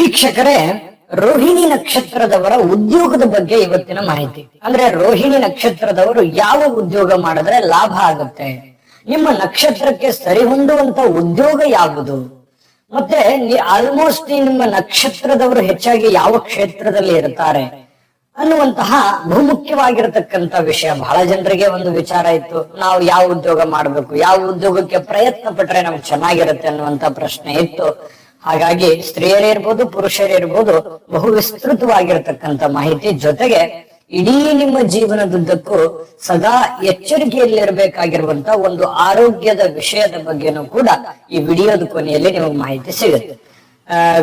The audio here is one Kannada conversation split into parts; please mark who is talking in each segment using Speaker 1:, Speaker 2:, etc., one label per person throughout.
Speaker 1: ವೀಕ್ಷಕರೇ, ರೋಹಿಣಿ ನಕ್ಷತ್ರದವರ ಉದ್ಯೋಗದ ಬಗ್ಗೆ ಇವತ್ತಿನ ಮಾಹಿತಿ. ಅಂದ್ರೆ ರೋಹಿಣಿ ನಕ್ಷತ್ರದವರು ಯಾವ ಉದ್ಯೋಗ ಮಾಡಿದ್ರೆ ಲಾಭ ಆಗುತ್ತೆ? ನಿಮ್ಮ ನಕ್ಷತ್ರಕ್ಕೆ ಸರಿ ಹೊಂದುವಂತ ಉದ್ಯೋಗ ಯಾವುದು? ಮತ್ತೆ ಆಲ್ಮೋಸ್ಟ್ ನಿಮ್ಮ ನಕ್ಷತ್ರದವರು ಹೆಚ್ಚಾಗಿ ಯಾವ ಕ್ಷೇತ್ರದಲ್ಲಿ ಇರ್ತಾರೆ? ಅನ್ನುವಂತಹ ಬಹುಮುಖ್ಯವಾಗಿರತಕ್ಕಂತ ವಿಷಯ. ಬಹಳ ಜನರಿಗೆ ಒಂದು ವಿಚಾರ ಇತ್ತು. ನಾವು ಯಾವ ಉದ್ಯೋಗ ಮಾಡಬೇಕು? ಯಾವ ಉದ್ಯೋಗಕ್ಕೆ ಪ್ರಯತ್ನ ಪಟ್ರೆ ನಮ್ಗೆ ಚೆನ್ನಾಗಿರುತ್ತೆ ಅನ್ನುವಂತ ಪ್ರಶ್ನೆ ಇತ್ತು. ಹಾಗಾಗಿ ಸ್ತ್ರೀಯರೇ ಇರ್ಬೋದು ಪುರುಷರಿರ್ಬೋದು ಬಹು ವಿಸ್ತೃತವಾಗಿರತಕ್ಕಂತ ಮಾಹಿತಿ ಜೊತೆಗೆ ಇಡೀ ನಿಮ್ಮ ಜೀವನದುದ್ದಕ್ಕೂ ಸದಾ ಎಚ್ಚರಿಕೆಯಲ್ಲಿರಬೇಕಾಗಿರುವಂತ ಒಂದು ಆರೋಗ್ಯದ ವಿಷಯದ ಬಗ್ಗೆನೂ ಕೂಡ ಈ ವಿಡಿಯೋದ ಕೊನೆಯಲ್ಲಿ ನಿಮಗೆ ಮಾಹಿತಿ ಸಿಗುತ್ತೆ.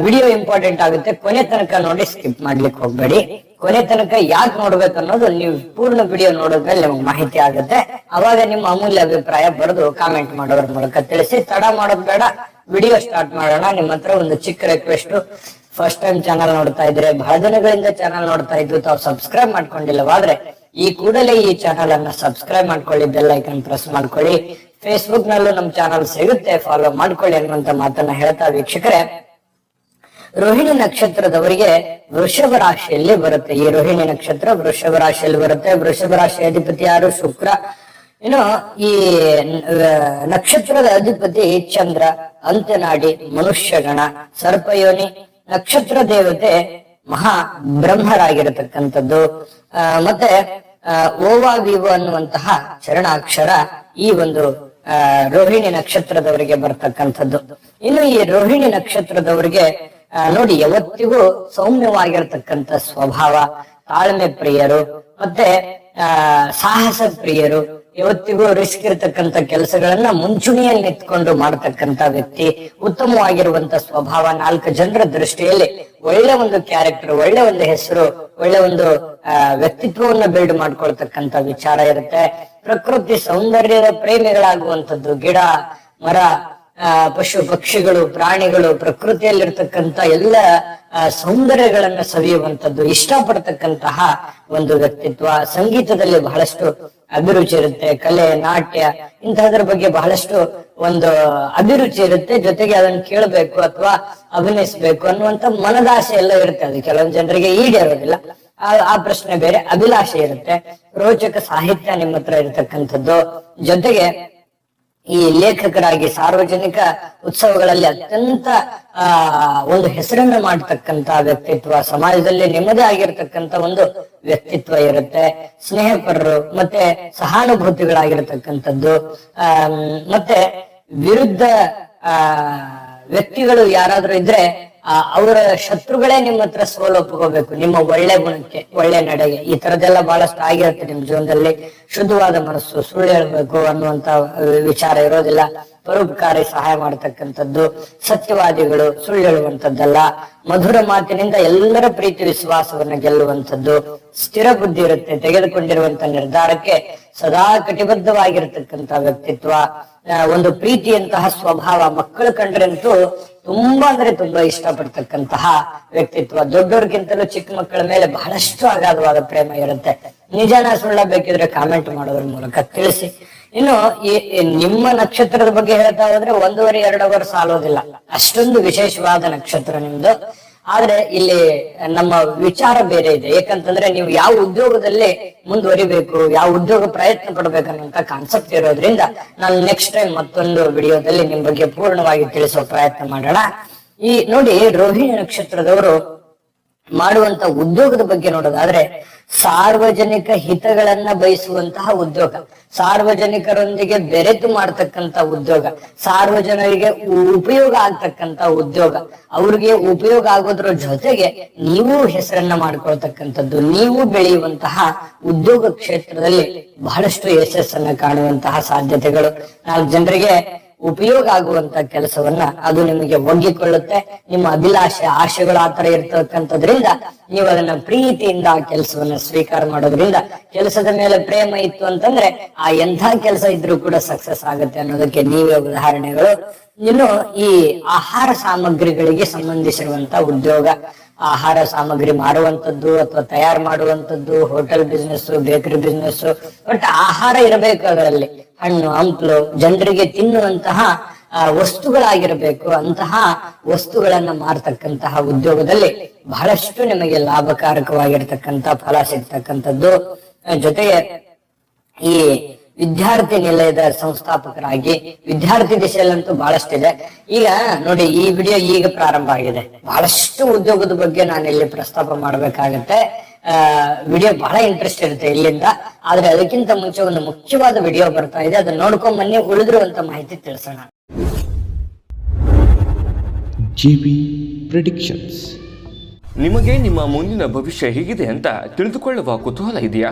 Speaker 1: ವಿಡಿಯೋ ಇಂಪಾರ್ಟೆಂಟ್ ಆಗುತ್ತೆ. ಕೊನೆ ತನಕ ನೋಡಿ ಸ್ಕಿಪ್ ಮಾಡ್ಲಿಕ್ಕೆ ಹೋಗ್ಬೇಡಿ. ಕೊನೆ ತನಕ ಯಾಕೆ ನೋಡ್ಬೇಕು ಅನ್ನೋದು ನೀವು ಪೂರ್ಣ ವಿಡಿಯೋ ನೋಡಿದ್ಮೇಲೆ ನಿಮ್ಗೆ ಮಾಹಿತಿ ಆಗುತ್ತೆ. ಅವಾಗ ನಿಮ್ಮ ಅಮೂಲ್ಯ ಅಭಿಪ್ರಾಯ ಬರೆದು ಕಾಮೆಂಟ್ ಮಾಡೋದ್ರ ಮೂಲಕ ತಿಳಿಸಿ. ತಡ ಮಾಡೋದ್ ಬೇಡ. ವಿಡಿಯೋ ಸ್ಟಾರ್ಟ್ ಮಾಡೋಣ. ನಿಮ್ಮ ಹತ್ರ ಒಂದು ಚಿಕ್ಕ ರಿಕ್ವೆಸ್ಟ್ ಫಸ್ಟ್ ಟೈಮ್ ಚಾನಲ್ ನೋಡ್ತಾ ಇದ್ರೆ ಬಹಳ ದಿನಗಳಿಂದ ಚಾನಲ್ ನೋಡ್ತಾ ಇದ್ರು, ತಾವು ಸಬ್ಸ್ಕ್ರೈಬ್ ಮಾಡ್ಕೊಂಡಿಲ್ಲವಾದ್ರೆ ಈ ಕೂಡಲೇ ಈ ಚಾನಲ್ ಅನ್ನ ಸಬ್ಸ್ಕ್ರೈಬ್ ಮಾಡ್ಕೊಳ್ಳಿ ಬೆಲ್ ಐಕನ್ ಪ್ರೆಸ್ ಮಾಡ್ಕೊಳ್ಳಿ. ಫೇಸ್ಬುಕ್ ನಲ್ಲೂ ನಮ್ ಚಾನಲ್ ಸಿಗುತ್ತೆ. ಫಾಲೋ ಮಾಡ್ಕೊಳ್ಳಿ ಅನ್ನುವಂತ ಮಾತನ್ನ ಹೇಳ್ತಾ ವೀಕ್ಷಕರೇ. ರೋಹಿಣಿ ನಕ್ಷತ್ರದವರಿಗೆ ವೃಷಭ ರಾಶಿಯಲ್ಲಿ ಬರುತ್ತೆ. ಈ ರೋಹಿಣಿ ನಕ್ಷತ್ರ ವೃಷಭ ರಾಶಿಯಲ್ಲಿ ಬರುತ್ತೆ. ವೃಷಭ ರಾಶಿ ಅಧಿಪತಿ ಯಾರು? ಶುಕ್ರ. ಏನು ಈ ನಕ್ಷತ್ರದ ಅಧಿಪತಿ ಚಂದ್ರ. ಅಂತ್ಯನಾಡಿ ಮನುಷ್ಯಗಣ ಸರ್ಪಯೋನಿ ನಕ್ಷತ್ರ ದೇವತೆ ಮಹಾ ಬ್ರಹ್ಮರಾಗಿರತಕ್ಕಂಥದ್ದು. ಮತ್ತೆ ಓವಾ ವಿವೋ ಅನ್ನುವಂತಹ ಚರಣಾಕ್ಷರ ಈ ಒಂದು ರೋಹಿಣಿ ನಕ್ಷತ್ರದವರಿಗೆ ಬರ್ತಕ್ಕಂಥದ್ದು. ಇನ್ನು ಈ ರೋಹಿಣಿ ನಕ್ಷತ್ರದವರಿಗೆ ನೋಡಿ, ಯಾವತ್ತಿಗೂ ಸೌಮ್ಯವಾಗಿರತಕ್ಕಂಥ ಸ್ವಭಾವ, ತಾಳ್ಮೆ ಪ್ರಿಯರು, ಮತ್ತೆ ಸಾಹಸ ಪ್ರಿಯರು ಯಾವತ್ತಿಗೂ ರಿಸ್ಕ್ ಇರತಕ್ಕಂತ ಕೆಲಸಗಳನ್ನ ಮುಂಚೂಣಿಯಲ್ಲಿ ನಿಂತ್ಕೊಂಡು ಮಾಡತಕ್ಕಂತ ವ್ಯಕ್ತಿ ಉತ್ತಮವಾಗಿರುವಂತ ಸ್ವಭಾವ ನಾಲ್ಕು ಜನರ ದೃಷ್ಟಿಯಲ್ಲಿ ಒಳ್ಳೆ ಒಂದು ಕ್ಯಾರೆಕ್ಟರ್ ಒಳ್ಳೆ ಒಂದು ಹೆಸರು, ಒಳ್ಳೆ ಒಂದು ವ್ಯಕ್ತಿತ್ವವನ್ನ ಬಿಲ್ಡ್ ಮಾಡ್ಕೊಳ್ತಕ್ಕಂತ ವಿಚಾರ ಇರುತ್ತೆ. ಪ್ರಕೃತಿ ಸೌಂದರ್ಯದ ಪ್ರೇಮಿಗಳಾಗುವಂತದ್ದು ಗಿಡ, ಮರ ಪಶು ಪಕ್ಷಿಗಳು, ಪ್ರಾಣಿಗಳು, ಪ್ರಕೃತಿಯಲ್ಲಿರ್ತಕ್ಕಂಥ ಎಲ್ಲ ಸೌಂದರ್ಯಗಳನ್ನ ಸವಿಯುವಂತದ್ದು ಇಷ್ಟಪಡ್ತಕ್ಕಂತಹ ಒಂದು ವ್ಯಕ್ತಿತ್ವ. ಸಂಗೀತದಲ್ಲಿ ಬಹಳಷ್ಟು ಅಭಿರುಚಿ ಇರುತ್ತೆ, ಕಲೆ, ನಾಟ್ಯ ಇಂತಹದ್ರ ಬಗ್ಗೆ ಬಹಳಷ್ಟು ಒಂದು ಅಭಿರುಚಿ ಇರುತ್ತೆ. ಜೊತೆಗೆ ಅದನ್ನು ಕೇಳಬೇಕು ಅಥವಾ ಅಭಿನಯಿಸ್ಬೇಕು ಅನ್ನುವಂತ ಮನದಾಸೆ ಎಲ್ಲ ಇರುತ್ತೆ ಅದು. ಕೆಲವೊಂದು ಜನರಿಗೆ ಈಡೇರೋದಿಲ್ಲ. ಆ ಆ ಪ್ರಶ್ನೆ ಬೇರೆ. ಅಭಿಲಾಷೆ ಇರುತ್ತೆ. ರೋಚಕ ಸಾಹಿತ್ಯ ನಿಮ್ಮ ಹತ್ರ ಜೊತೆಗೆ ಈ ಲೇಖಕರಾಗಿ ಸಾರ್ವಜನಿಕ ಉತ್ಸವಗಳಲ್ಲಿ ಅತ್ಯಂತ, ಆ, ಒಂದು ಹೆಸರನ್ನ ಮಾಡತಕ್ಕಂತ ವ್ಯಕ್ತಿತ್ವ, ಸಮಾಜದಲ್ಲಿ ನೆಮ್ಮದಿ ಆಗಿರ್ತಕ್ಕಂತ ಒಂದು ವ್ಯಕ್ತಿತ್ವ ಇರುತ್ತೆ. ಸ್ನೇಹಪರರು, ಮತ್ತೆ ಸಹಾನುಭೂತಿಗಳಾಗಿರ್ತಕ್ಕಂಥದ್ದು ಆ ಮತ್ತೆ ವಿರುದ್ಧ, ಆ, ವ್ಯಕ್ತಿಗಳು ಯಾರಾದ್ರೂ ಇದ್ರೆ ಆ, ಅವರ ಶತ್ರುಗಳೇ ನಿಮ್ಮ ಹತ್ರ ನಿಮ್ಮ ಒಳ್ಳೆ ಗುಣಕ್ಕೆ ಒಳ್ಳೆ ನಡೆಗೆ. ಈ ತರದೆಲ್ಲ ಬಹಳಷ್ಟು ಆಗಿರುತ್ತೆ ನಿಮ್ ಜೀವನದಲ್ಲಿ. ಶುದ್ಧವಾದ ಮನಸ್ಸು ಸುಳ್ಳು ಹೇಳ್ಬೇಕು ಅನ್ನುವಂತ ವಿಚಾರ ಇರೋದಿಲ್ಲ. ಪರೋಪಕಾರಿ ಸಹಾಯ ಮಾಡತಕ್ಕಂಥದ್ದು ಸತ್ಯವಾದಿಗಳು ಸುಳ್ಳು ಹೇಳುವಂಥದ್ದಲ್ಲ. ಮಧುರ ಮಾತಿನಿಂದ ಎಲ್ಲರ ಪ್ರೀತಿ ವಿಶ್ವಾಸವನ್ನ ಗೆಲ್ಲುವಂಥದ್ದು. ಸ್ಥಿರ ಬುದ್ಧಿ ಇರುತ್ತೆ. ತೆಗೆದುಕೊಂಡಿರುವಂತ ನಿರ್ಧಾರಕ್ಕೆ ಸದಾ ಕಟಿಬದ್ಧವಾಗಿರತಕ್ಕಂತ ವ್ಯಕ್ತಿತ್ವ. ಒಂದು ಪ್ರೀತಿಯಂತಹ ಸ್ವಭಾವ ಮಕ್ಕಳು ಕಂಡ್ರಂತೂ ತುಂಬಾ ಅಂದ್ರೆ ತುಂಬಾ ಇಷ್ಟಪಡ್ತಕ್ಕಂತಹ ವ್ಯಕ್ತಿತ್ವ. ದೊಡ್ಡವ್ರಿಗಿಂತಲೂ ಚಿಕ್ಕ ಮಕ್ಕಳ ಮೇಲೆ ಬಹಳಷ್ಟು ಅಗಾಧವಾದ ಪ್ರೇಮ ಇರುತ್ತೆ. ನಿಜಾನ ಸುಳ್ಳ ಬೇಕಿದ್ರೆ ಕಾಮೆಂಟ್ ಮಾಡೋದ್ರ ಮೂಲಕ ತಿಳಿಸಿ. ಇನ್ನು ನಿಮ್ಮ ನಕ್ಷತ್ರದ ಬಗ್ಗೆ ಹೇಳ್ತಾ ಹೋದ್ರೆ ಒಂದೂವರೆ ಎರಡು ಅವರ್ ಸಾಲೋದಿಲ್ಲ. ಅಷ್ಟೊಂದು ವಿಶೇಷವಾದ ನಕ್ಷತ್ರ ನಿಮ್ದು. ಆದ್ರೆ ಇಲ್ಲಿ ನಮ್ಮ ವಿಚಾರ ಬೇರೆ ಇದೆ. ಯಾಕಂತಂದ್ರೆ ನೀವು ಯಾವ ಉದ್ಯೋಗದಲ್ಲಿ ಮುಂದುವರಿಬೇಕು, ಯಾವ ಉದ್ಯೋಗ ಪ್ರಯತ್ನ ಪಡ್ಬೇಕನ್ನುವಂತ ಕಾನ್ಸೆಪ್ಟ್ ಇರೋದ್ರಿಂದ ನಾನು ನೆಕ್ಸ್ಟ್ ಟೈಮ್ ಮತ್ತೊಂದು ವಿಡಿಯೋದಲ್ಲಿ ನಿಮ್ ಬಗ್ಗೆ ಪೂರ್ಣವಾಗಿ ತಿಳಿಸೋ ಪ್ರಯತ್ನ ಮಾಡೋಣ. ಈ ನೋಡಿ ರೋಹಿಣಿ ನಕ್ಷತ್ರದವರು ಮಾಡುವಂತ ಉದ್ಯೋಗದ ಬಗ್ಗೆ ನೋಡೋದಾದ್ರೆ ಸಾರ್ವಜನಿಕ ಹಿತಗಳನ್ನ ಬಯಸುವಂತಹ ಉದ್ಯೋಗ. ಸಾರ್ವಜನಿಕರೊಂದಿಗೆ ಬೆರೆತು ಮಾಡ್ತಕ್ಕಂತ ಉದ್ಯೋಗ. ಸಾರ್ವಜನಿಕರಿಗೆ ಉಪಯೋಗ ಆಗ್ತಕ್ಕಂತ ಉದ್ಯೋಗ. ಅವ್ರಿಗೆ ಉಪಯೋಗ ಆಗೋದ್ರ ಜೊತೆಗೆ ನೀವು ಹೆಸರನ್ನ ಮಾಡ್ಕೊಳ್ತಕ್ಕಂಥದ್ದು, ನೀವು ಬೆಳೆಯುವಂತಹ ಉದ್ಯೋಗ ಕ್ಷೇತ್ರದಲ್ಲಿ ಬಹಳಷ್ಟು ಯಶಸ್ಸನ್ನ ಕಾಣುವಂತಹ ಸಾಧ್ಯತೆಗಳು. ನಾಲ್ಕು ಜನರಿಗೆ ಉಪಯೋಗ ಆಗುವಂತ ಕೆಲಸವನ್ನ ಅದು ನಿಮಗೆ ಒಗ್ಗಿಕೊಳ್ಳುತ್ತೆ. ನಿಮ್ಮ ಅಭಿಲಾಷೆ, ಆಶೆಗಳು ಆತರ ಇರ್ತಕ್ಕಂಥದ್ರಿಂದ ನೀವು ಅದನ್ನ ಪ್ರೀತಿಯಿಂದ ಆ ಕೆಲಸವನ್ನ ಸ್ವೀಕಾರ ಮಾಡೋದ್ರಿಂದ ಕೆಲಸದ ಮೇಲೆ ಪ್ರೇಮ ಇತ್ತು ಅಂತಂದ್ರೆ ಆ ಎಂಥ ಕೆಲಸ ಇದ್ರೂ ಕೂಡ ಸಕ್ಸಸ್ ಆಗುತ್ತೆ ಅನ್ನೋದಕ್ಕೆ ನೀವೇ ಉದಾಹರಣೆಗಳು. ಇನ್ನು ಈ ಆಹಾರ ಸಾಮಗ್ರಿಗಳಿಗೆ ಸಂಬಂಧಿಸಿರುವಂತ ಉದ್ಯೋಗ. ಆಹಾರ ಸಾಮಗ್ರಿ ಮಾಡುವಂಥದ್ದು ಅಥವಾ ತಯಾರು ಮಾಡುವಂತದ್ದು hotel business bakery business but ಆಹಾರ ಇರಬೇಕು ಅದರಲ್ಲಿ. ಹಣ್ಣು, ಹಂಪಲು, ಜನರಿಗೆ ತಿನ್ನುವಂತಹ ವಸ್ತುಗಳಾಗಿರಬೇಕು. ಅಂತಹ ವಸ್ತುಗಳನ್ನ ಮಾರತಕ್ಕಂತಹ ಉದ್ಯೋಗದಲ್ಲಿ ಬಹಳಷ್ಟು ನಿಮಗೆ ಲಾಭಕಾರಕವಾಗಿರ್ತಕ್ಕಂತ ಫಲ ಸಿಗ್ತಕ್ಕಂಥದ್ದು. ಜೊತೆಗೆ ಈ ವಿದ್ಯಾರ್ಥಿ ನಿಲಯದ ಸಂಸ್ಥಾಪಕರಾಗಿ ವಿದ್ಯಾರ್ಥಿ ದಿಶೆಯಲ್ಲಂತೂ ಬಹಳಷ್ಟಿದೆ. ಈಗ ನೋಡಿ ಈ ವಿಡಿಯೋ ಈಗ ಪ್ರಾರಂಭ ಆಗಿದೆ. ಬಹಳಷ್ಟು ಉದ್ಯೋಗದ ಬಗ್ಗೆ ನಾನು ಇಲ್ಲಿ ಪ್ರಸ್ತಾಪ ಮಾಡ್ಬೇಕಾಗತ್ತೆ. ಆ ವಿಡಿಯೋ ಬಹಳ ಇಂಟ್ರೆಸ್ಟ್ ಇರುತ್ತೆ ಇಲ್ಲಿಂದ. ಆದ್ರೆ ಅದಕ್ಕಿಂತ ಮುಂಚೆ ಒಂದು ಮುಖ್ಯವಾದ ವಿಡಿಯೋ ಬರ್ತಾ ಇದೆ. ಅದನ್ನ ನೋಡ್ಕೊಂಡ್ ಬನ್ನಿ ಉಳಿದಿರುವಂತ ಮಾಹಿತಿ ತಿಳಿಸೋಣ.
Speaker 2: ಜಿಬಿ ಪ್ರಿಡಿಕ್ಷನ್ಸ್
Speaker 3: ನಿಮಗೆ ನಿಮ್ಮ ಮುಂದಿನ ಭವಿಷ್ಯ ಹೇಗಿದೆ ಅಂತ ತಿಳಿದುಕೊಳ್ಳುವ ಕುತೂಹಲ ಇದೆಯಾ?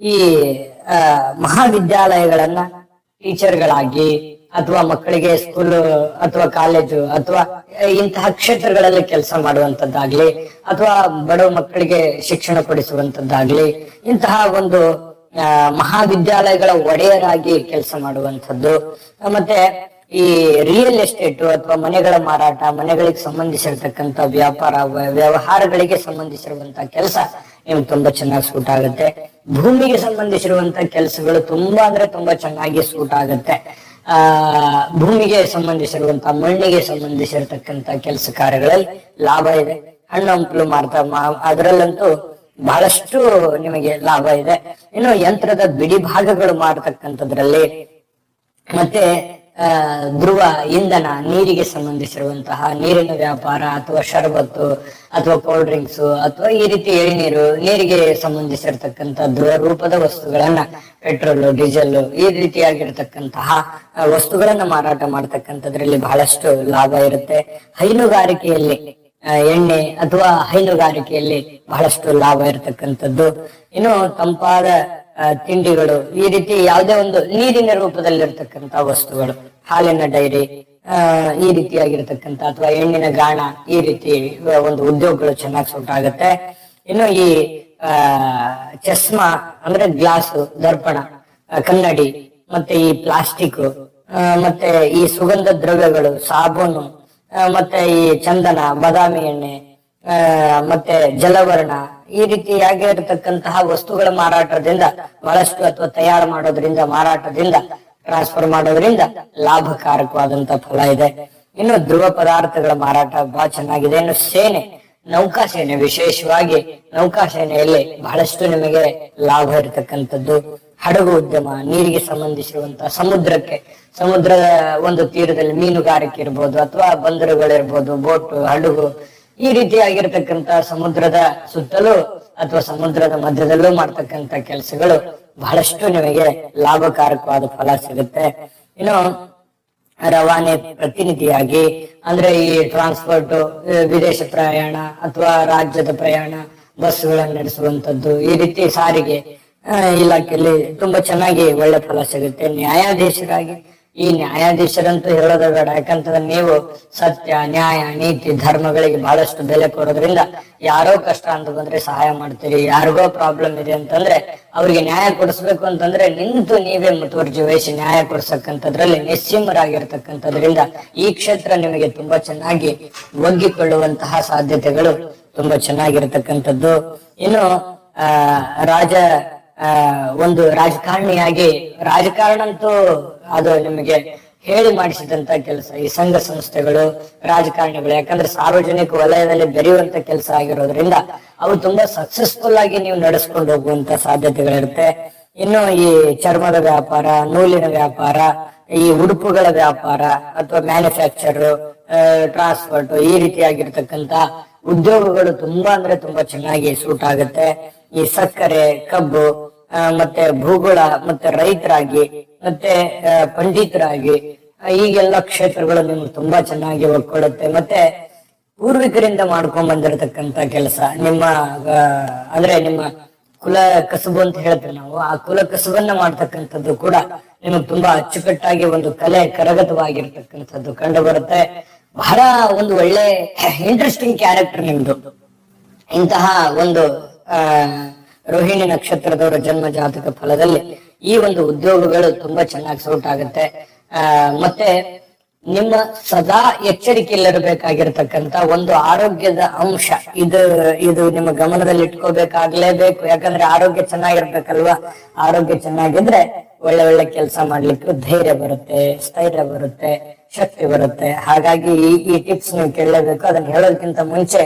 Speaker 1: ಈ ಮಹಾವಿದ್ಯಾಲಯಗಳನ್ನ ಟೀಚರ್ಗಳಾಗಿ ಅಥವಾ ಮಕ್ಕಳಿಗೆ ಸ್ಕೂಲ್, ಅಥವಾ ಕಾಲೇಜು, ಅಥವಾ ಇಂತಹ ಕ್ಷೇತ್ರಗಳಲ್ಲಿ ಕೆಲಸ ಮಾಡುವಂತದ್ದಾಗ್ಲಿ ಅಥವಾ ಬಡ ಮಕ್ಕಳಿಗೆ ಶಿಕ್ಷಣ ಕೊಡಿಸುವಂತದ್ದಾಗ್ಲಿ ಇಂತಹ ಒಂದು ಮಹಾವಿದ್ಯಾಲಯಗಳ ಒಡೆಯರಾಗಿ ಕೆಲಸ ಮಾಡುವಂಥದ್ದು. ಮತ್ತೆ ಈ ರಿಯಲ್ ಎಸ್ಟೇಟ್ ಅಥವಾ ಮನೆಗಳ ಮಾರಾಟ, ಮನೆಗಳಿಗೆ ಸಂಬಂಧಿಸಿರ್ತಕ್ಕಂಥ ವ್ಯಾಪಾರ, ವ್ಯ- ವ್ಯವಹಾರಗಳಿಗೆ ಸಂಬಂಧಿಸಿರುವಂತ ಕೆಲಸ ನಿಮ್ಗೆ ತುಂಬಾ ಚೆನ್ನಾಗಿ ಸೂಟ್ ಆಗುತ್ತೆ. ಭೂಮಿಗೆ ಸಂಬಂಧಿಸಿರುವಂತ ಕೆಲಸಗಳು ತುಂಬಾ ಅಂದ್ರೆ ತುಂಬಾ ಚೆನ್ನಾಗಿ ಸೂಟ್ ಆಗುತ್ತೆ. ಆ, ಭೂಮಿಗೆ ಸಂಬಂಧಿಸಿರುವಂತ ಮಣ್ಣಿಗೆ ಸಂಬಂಧಿಸಿರ್ತಕ್ಕಂತ ಕೆಲಸ ಕಾರ್ಯಗಳಲ್ಲಿ ಲಾಭ ಇದೆ. ಹಣ್ಣು, ಹಂಪಲು ಮಾರ್ತಾ ಅದರಲ್ಲಂತೂ ಬಹಳಷ್ಟು ನಿಮಗೆ ಲಾಭ ಇದೆ. ಇನ್ನು ಯಂತ್ರದ ಬಿಡಿ ಭಾಗಗಳು ಮತ್ತೆ ಧ್ರುವ, ಇಂಧನ, ನೀರಿಗೆ ಸಂಬಂಧಿಸಿರುವಂತಹ ನೀರಿನ ವ್ಯಾಪಾರ ಅಥವಾ ಶರಬತ್ತು ಅಥವಾ ಕೋಲ್ಡ್ ಡ್ರಿಂಕ್ಸ್ ಅಥವಾ ಈ ರೀತಿ ಎಳನೀರು, ನೀರಿಗೆ ಸಂಬಂಧಿಸಿರ್ತಕ್ಕಂಥ ಧ್ರುವ ರೂಪದ ವಸ್ತುಗಳನ್ನ ಪೆಟ್ರೋಲ್ ಡೀಸೆಲ್ ಈ ರೀತಿಯಾಗಿರ್ತಕ್ಕಂತಹ ವಸ್ತುಗಳನ್ನ ಮಾರಾಟ ಮಾಡ್ತಕ್ಕಂಥದ್ರಲ್ಲಿ ಬಹಳಷ್ಟು ಲಾಭ ಇರುತ್ತೆ. ಹೈನುಗಾರಿಕೆಯಲ್ಲಿ ಎಣ್ಣೆ ಅಥವಾ ಹೈನುಗಾರಿಕೆಯಲ್ಲಿ ಬಹಳಷ್ಟು ಲಾಭ ಇರತಕ್ಕಂಥದ್ದು. ಇನ್ನು ತಂಪಾದ ತಿಂಡಿಗಳು, ಈ ರೀತಿ ಯಾವುದೇ ಒಂದು ನೀರಿನ ರೂಪದಲ್ಲಿರ್ತಕ್ಕಂತ ವಸ್ತುಗಳು, ಹಾಲಿನ ಡೈರಿ ಈ ರೀತಿಯಾಗಿರ್ತಕ್ಕಂಥ ಅಥವಾ ಹೆಣ್ಣಿನ ಗಾಣ, ಈ ರೀತಿ ಒಂದು ಉದ್ಯೋಗಗಳು ಚೆನ್ನಾಗಿ ಸೂಟ್ ಆಗುತ್ತೆ. ಇನ್ನು ಈ ಚಸ್ಮಾ, ಅಂದ್ರೆ ಗ್ಲಾಸ್, ದರ್ಪಣ ಕನ್ನಡಿ, ಮತ್ತೆ ಈ ಪ್ಲಾಸ್ಟಿಕ್ ಮತ್ತೆ ಈ ಸುಗಂಧ ದ್ರವ್ಯಗಳು, ಸಾಬೂನು ಮತ್ತೆ ಈ ಚಂದನ, ಬಾದಾಮಿ ಎಣ್ಣೆ ಮತ್ತೆ ಜಲವರ್ಣ, ಈ ರೀತಿಯಾಗಿರತಕ್ಕಂತಹ ವಸ್ತುಗಳ ಮಾರಾಟದಿಂದ, ಬಹಳಷ್ಟು ಅಥವಾ ತಯಾರು ಮಾಡೋದ್ರಿಂದ, ಮಾರಾಟದಿಂದ ಟ್ರಾನ್ಸ್ಫರ್ ಮಾಡೋದ್ರಿಂದ ಲಾಭಕಾರಕವಾದಂತ ಫಲ ಇದೆ. ಇನ್ನು ಧ್ರುವ ಪದಾರ್ಥಗಳ ಮಾರಾಟ ಬಹಳ ಚೆನ್ನಾಗಿದೆ. ಇನ್ನು ಸೇನೆ, ನೌಕಾ ಸೇನೆ ವಿಶೇಷವಾಗಿ ನೌಕಾ ಸೇನೆಯಲ್ಲಿ ಬಹಳಷ್ಟು ನಿಮಗೆ ಲಾಭ ಇರತಕ್ಕಂಥದ್ದು. ಹಡಗು ಉದ್ಯಮ, ನೀರಿಗೆ ಸಂಬಂಧಿಸಿರುವಂತಹ ಸಮುದ್ರಕ್ಕೆ ಸಮುದ್ರದ ಒಂದು ತೀರದಲ್ಲಿ ಮೀನುಗಾರಿಕೆ ಇರ್ಬೋದು, ಅಥವಾ ಬಂದರುಗಳಿರ್ಬೋದು, ಬೋಟ್, ಹಡಗು ಈ ರೀತಿಯಾಗಿರ್ತಕ್ಕಂತ ಸಮುದ್ರದ ಸುತ್ತಲೂ ಅಥವಾ ಸಮುದ್ರದ ಮಧ್ಯದಲ್ಲೂ ಮಾಡ್ತಕ್ಕಂತ ಕೆಲಸಗಳು ಬಹಳಷ್ಟು ನಿಮಗೆ ಲಾಭಕಾರಕವಾದ ಫಲ ಸಿಗುತ್ತೆ. ಇನ್ನು ರವಾನೆ ಪ್ರತಿನಿಧಿಯಾಗಿ ಅಂದ್ರೆ ಈ ಟ್ರಾನ್ಸ್ಪೋರ್ಟ್ ವಿದೇಶ ಪ್ರಯಾಣ ಅಥವಾ ರಾಜ್ಯದ ಪ್ರಯಾಣ ಬಸ್ಗಳನ್ನು ನಡೆಸುವಂತದ್ದು ಈ ರೀತಿ ಸಾರಿಗೆ ಇಲಾಖೆಯಲ್ಲಿ ತುಂಬಾ ಚೆನ್ನಾಗಿ ಒಳ್ಳೆ ಫಲ ಸಿಗುತ್ತೆ. ನ್ಯಾಯಾಧೀಶರಾಗಿ ಈ ನ್ಯಾಯಾಧೀಶರಂತೂ ಹೇಳೋದ ಬೇಡ. ಯಾಕಂತಂದ್ರೆ ನೀವು ಸತ್ಯ, ನ್ಯಾಯ, ನೀತಿ, ಧರ್ಮಗಳಿಗೆ ಬಹಳಷ್ಟು ಬೆಲೆ ಕೊಡೋದ್ರಿಂದ ಯಾರೋ ಕಷ್ಟ ಅಂತ ಬಂದ್ರೆ ಸಹಾಯ ಮಾಡ್ತೀರಿ. ಯಾರಿಗೋ ಪ್ರಾಬ್ಲಮ್ ಇದೆ ಅಂತಂದ್ರೆ ಅವ್ರಿಗೆ ನ್ಯಾಯ ಕೊಡಿಸ್ಬೇಕು ಅಂತಂದ್ರೆ ನಿಂತು ನೀವೇ ಮುತುವರ್ಜಿ ವಹಿಸಿ ನ್ಯಾಯ ಕೊಡ್ಸಕ್ಕಂಥದ್ರಲ್ಲಿ ನಿಸ್ಸೀಮರಾಗಿರ್ತಕ್ಕಂಥದ್ರಿಂದ ಈ ಕ್ಷೇತ್ರ ನಿಮಗೆ ತುಂಬಾ ಚೆನ್ನಾಗಿ ಒಗ್ಗಿಕೊಳ್ಳುವಂತಹ ಸಾಧ್ಯತೆಗಳು ತುಂಬಾ ಚೆನ್ನಾಗಿರ್ತಕ್ಕಂಥದ್ದು. ಇನ್ನು ರಾಜ ಆ, ಒಂದು ರಾಜಕಾರಣಿಯಾಗಿ ರಾಜಕಾರಣ ಅಂತೂ ಅದು ನಿಮಗೆ ಹೇಳಿ ಮಾಡಿಸಿದಂತ ಕೆಲಸ ಈ ಸಂಘ ಸಂಸ್ಥೆಗಳು, ರಾಜಕಾರಣಿಗಳು. ಯಾಕಂದ್ರೆ ಸಾರ್ವಜನಿಕ ವಲಯದಲ್ಲಿ ಬೆರೆಯುವಂತ ಕೆಲಸ ಆಗಿರೋದ್ರಿಂದ ಅವು ತುಂಬಾ ಸಕ್ಸಸ್ಫುಲ್ ಆಗಿ ನೀವು ನಡೆಸ್ಕೊಂಡು ಹೋಗುವಂತ ಸಾಧ್ಯತೆಗಳಿರುತ್ತೆ. ಇನ್ನು ಈ ಚರ್ಮದ ವ್ಯಾಪಾರ, ನೂಲಿನ ವ್ಯಾಪಾರ, ಈ ಉಡುಪುಗಳ ವ್ಯಾಪಾರ ಅಥವಾ ಮ್ಯಾನುಫ್ಯಾಕ್ಚರ್ ಟ್ರಾನ್ಸ್ಪೋರ್ಟ್ ಈ ರೀತಿಯಾಗಿರ್ತಕ್ಕಂತ ಉದ್ಯೋಗಗಳು ತುಂಬಾ ಅಂದ್ರೆ ತುಂಬಾ ಚೆನ್ನಾಗಿ ಸೂಟ್ ಆಗುತ್ತೆ. ಈ ಸಕ್ಕರೆ, ಕಬ್ಬು ಮತ್ತೆ ಭೂಗೋಳ, ಮತ್ತೆ ರೈತರಾಗಿ, ಮತ್ತೆ ಪಂಡಿತರಾಗಿ ಈಗೆಲ್ಲ ಕ್ಷೇತ್ರಗಳು ನಿಮ್ಗೆ ತುಂಬಾ ಚೆನ್ನಾಗಿ ಒಗ್ಕೊಡುತ್ತೆ ಮತ್ತೆ ಪೂರ್ವಿಕರಿಂದ ಮಾಡ್ಕೊಂಡ್ ಬಂದಿರತಕ್ಕಂತ ಕೆಲಸ. ನಿಮ್ಮ ಅಂದ್ರೆ ನಿಮ್ಮ ಕುಲ ಕಸುಬು ಅಂತ ಹೇಳ್ತೇವೆ ನಾವು. ಆ ಕುಲ ಕಸುಬನ್ನ ಮಾಡ್ತಕ್ಕಂಥದ್ದು ಕೂಡ ನಿಮಗೆ ತುಂಬಾ ಅಚ್ಚುಕಟ್ಟಾಗಿ ಒಂದು ಕಲೆ ಕರಗತವಾಗಿರ್ತಕ್ಕಂಥದ್ದು ಕಂಡು ಬರುತ್ತೆ. ಬಹಳ ಒಂದು ಒಳ್ಳೆ ಇಂಟ್ರೆಸ್ಟಿಂಗ್ ಕ್ಯಾರೆಕ್ಟರ್ ನಿಮ್ದು. ಇಂತಹ ಒಂದು, ಆ ರೋಹಿಣಿ ನಕ್ಷತ್ರದವರ ಜನ್ಮ ಜಾತಕ ಫಲದಲ್ಲಿ ಈ ಒಂದು ಉದ್ಯೋಗಗಳು ತುಂಬಾ ಚೆನ್ನಾಗಿ ಸೌಟ್ ಆಗುತ್ತೆ. ಮತ್ತೆ ನಿಮ್ಮ ಸದಾ ಎಚ್ಚರಿಕೆಯಲ್ಲಿರಬೇಕಾಗಿರ್ತಕ್ಕಂತ ಒಂದು ಆರೋಗ್ಯದ ಅಂಶ. ಇದು ಇದು ನಿಮ್ಮ ಗಮನದಲ್ಲಿ ಇಟ್ಕೋಬೇಕಾಗ್ಲೇಬೇಕು. ಯಾಕಂದ್ರೆ ಆರೋಗ್ಯ ಚೆನ್ನಾಗಿರ್ಬೇಕಲ್ವಾ? ಆರೋಗ್ಯ ಚೆನ್ನಾಗಿದ್ರೆ ಒಳ್ಳೆ ಒಳ್ಳೆ ಕೆಲಸ ಮಾಡ್ಲಿಕ್ಕೆ ಧೈರ್ಯ ಬರುತ್ತೆ, ಸ್ಥೈರ್ಯ ಬರುತ್ತೆ. ಶಕ್ತಿ ಬರುತ್ತೆ. ಹಾಗಾಗಿ ಈ ಈ ಟಿಪ್ಸ್ ನೀವು ಕೇಳಲೇಬೇಕು ಅದನ್ನ ಹೇಳೋದಕ್ಕಿಂತ ಮುಂಚೆ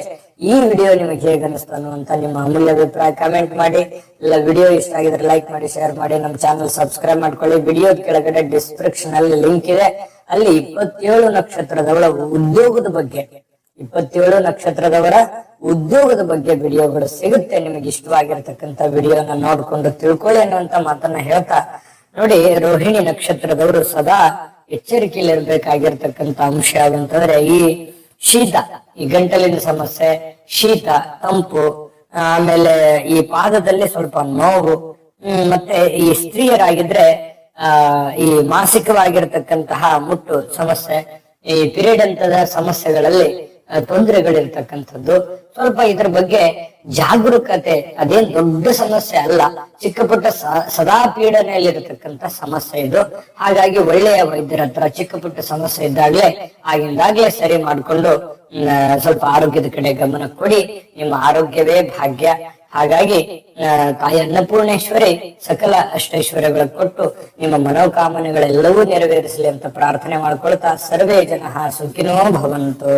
Speaker 1: ಈ ವಿಡಿಯೋ ನಿಮಗೆ ಹೇಗೆ ಅನಿಸ್ತಾನು ಅಂತ ನಿಮ್ಮ ಅಮೂಲ್ಯ ಅಭಿಪ್ರಾಯ ಕಮೆಂಟ್ ಮಾಡಿ. ಇಲ್ಲ ವಿಡಿಯೋ ಇಷ್ಟ ಆಗಿದ್ರೆ ಲೈಕ್ ಮಾಡಿ ಶೇರ್ ಮಾಡಿ. ನಮ್ಮ ಚಾನಲ್ ಸಬ್ಸ್ಕ್ರೈಬ್ ಮಾಡ್ಕೊಳ್ಳಿ. ವಿಡಿಯೋ ಕೆಳಗಡೆ ಡಿಸ್ಕ್ರಿಪ್ಷನ್ ಅಲ್ಲಿ ಲಿಂಕ್ ಇದೆ. ಅಲ್ಲಿ ಇಪ್ಪತ್ತೇಳು ನಕ್ಷತ್ರದವಳ ಉದ್ಯೋಗದ ಬಗ್ಗೆ, ಇಪ್ಪತ್ತೇಳು ನಕ್ಷತ್ರದವರ ಉದ್ಯೋಗದ ಬಗ್ಗೆ ವಿಡಿಯೋಗಳು ಸಿಗುತ್ತೆ. ನಿಮಗೆ ಇಷ್ಟವಾಗಿರ್ತಕ್ಕಂಥ ವಿಡಿಯೋನ ನೋಡ್ಕೊಂಡು ತಿಳ್ಕೊಳ್ಳಿ ಅನ್ನುವಂತ ಮಾತನ್ನ ಹೇಳ್ತಾ ನೋಡಿ, ರೋಹಿಣಿ ನಕ್ಷತ್ರದವರು ಸದಾ ಎಚ್ಚರಿಕೆಯಲ್ಲಿರ್ಬೇಕಾಗಿರ್ತಕ್ಕಂಥ ಅಂಶ ಯಾವಂತಂದ್ರೆ ಈ ಶೀತ, ಈ ಗಂಟಲಿನ ಸಮಸ್ಯೆ, ಶೀತ, ತಂಪು ಆಮೇಲೆ ಈ ಪಾದದಲ್ಲಿ ಸ್ವಲ್ಪ ನೋವು ಮತ್ತೆ ಈ ಸ್ತ್ರೀಯರಾಗಿದ್ರೆ, ಆ, ಈ ಮಾನಸಿಕವಾಗಿರ್ತಕ್ಕಂತಹ ಮುಟ್ಟು ಸಮಸ್ಯೆ, ಈ ಪಿರಿಯಡ್ ಅಂತದ ಸಮಸ್ಯೆಗಳಲ್ಲಿ ತೊಂದರೆಗಳಿರ್ತಕ್ಕಂಥದ್ದು ಸ್ವಲ್ಪ ಇದ್ರ ಬಗ್ಗೆ ಜಾಗರೂಕತೆ, ಅದೇನ್ ದೊಡ್ಡ ಸಮಸ್ಯೆ ಅಲ್ಲ ಚಿಕ್ಕ ಪುಟ್ಟ ಸದಾ ಪೀಡನೆಯಲ್ಲಿರತಕ್ಕಂತ ಸಮಸ್ಯೆ ಇದು. ಹಾಗಾಗಿ ಒಳ್ಳೆಯ ವೈದ್ಯರ ಹತ್ರ ಚಿಕ್ಕ ಪುಟ್ಟ ಸಮಸ್ಯೆ ಇದ್ದಾಗ್ಲೆ ಆಗಿಂದಾಗ್ಲೇ ಸರಿ ಮಾಡ್ಕೊಂಡು ಸ್ವಲ್ಪ ಆರೋಗ್ಯದ ಕಡೆ ಗಮನ ಕೊಡಿ. ನಿಮ್ಮ ಆರೋಗ್ಯವೇ ಭಾಗ್ಯ. ಹಾಗಾಗಿ ತಾಯಿ ಅನ್ನಪೂರ್ಣೇಶ್ವರಿ ಸಕಲ ಅಷ್ಟೈಶ್ವರ್ಯಗಳ ಕೊಟ್ಟು ನಿಮ್ಮ ಮನೋಕಾಮನೆಗಳೆಲ್ಲವೂ ನೆರವೇರಿಸಲಿ ಅಂತ ಪ್ರಾರ್ಥನೆ ಮಾಡ್ಕೊಳ್ತಾ ಸರ್ವೇ ಜನ ಸುಖಿನೋ ಭವಂತು.